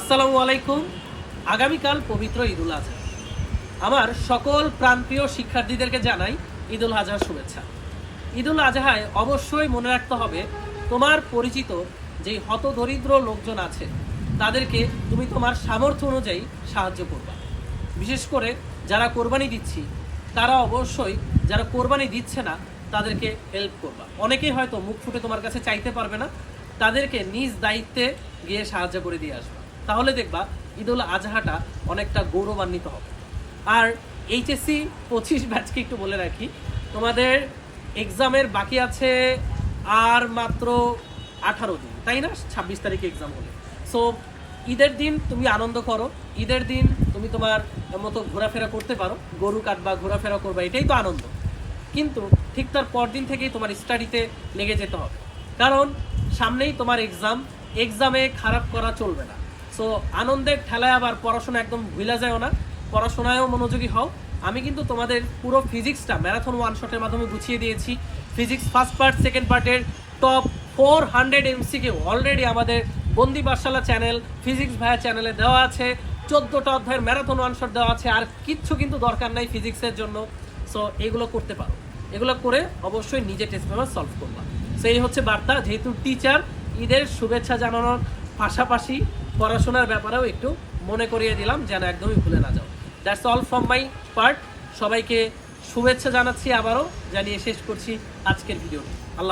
আসসালামু আলাইকুম। আগামীকাল পবিত্র ঈদুল আজহা। আমার সকল প্রান্তীয় শিক্ষার্থীদেরকে জানাই ঈদুল আজহার শুভেচ্ছা। ঈদুল আজহায় অবশ্যই মনে রাখতে হবে, তোমার পরিচিত যেই হতদরিদ্র লোকজন আছে, তাদেরকে তুমি তোমার সামর্থ্য অনুযায়ী সাহায্য করবা। বিশেষ করে যারা কোরবানি দিচ্ছি, তারা অবশ্যই যারা কোরবানি দিচ্ছে না, তাদেরকে হেল্প করবা। অনেকেই হয়তো মুখ ফুটে তোমার কাছে চাইতে পারবে না, তাদেরকে নিজ দায়িত্বে গিয়ে সাহায্য করে দিয়ে আসবা। তাহলে দেখবা ঈদুল আজহাটা অনেকটা গৌরবান্বিত হবে। আর এইচএসসি পঁচিশ ব্যাচকে একটু বলে রাখি, তোমাদের এক্সামের বাকি আছে আর মাত্র আঠারো দিন, তাই না? ছাব্বিশ তারিখে এক্সাম হলে। সো ঈদের দিন তুমি আনন্দ করো, ঈদের দিন তুমি তোমার মতো ঘোরাফেরা করতে পারো, গরু কাটবা, ঘোরাফেরা করবা, এটাই তো আনন্দ। কিন্তু ঠিক তার পরদিন থেকেই তোমার স্টাডিতে লেগে যেতে হবে। কারণ সামনেই তোমার এক্সাম এক্সামে খারাপ করা চলবে না। সো আনন্দের ঠেলায় আবার পড়াশোনা একদম ভুলা যায়ও না। পড়াশোনায়ও মনোযোগী হও। আমি কিন্তু তোমাদের পুরো ফিজিক্সটা ম্যারাথন ওয়ান শটের মাধ্যমে গুছিয়ে দিয়েছি। ফিজিক্স ফার্স্ট পার্ট সেকেন্ড পার্টের top four hundred MCQ already আমাদের বন্দি পাঠশালা চ্যানেল ফিজিক্স ভাইয়া চ্যানেলে দেওয়া আছে। চোদ্দোটা অধ্যায়ের ম্যারাথন ওয়ান শট দেওয়া আছে। আর কিচ্ছু কিন্তু দরকার নাই ফিজিক্সের জন্য। সো এগুলো করতে পারো। এগুলো করে অবশ্যই নিজে টেস্ট পেপার সলভ করবা। সেই হচ্ছে বার্তা। যেহেতু টিচার ঈদের শুভেচ্ছা জানানোর পাশাপাশি পড়াশোনার ব্যাপারেও একটু মনে করিয়ে দিলাম, যেন একদমই ভুলে না যাও। That's all from my part সবাইকে শুভেচ্ছা জানাচ্ছি আবারও। জানিয়ে শেষ করছি আজকের ভিডিওটি।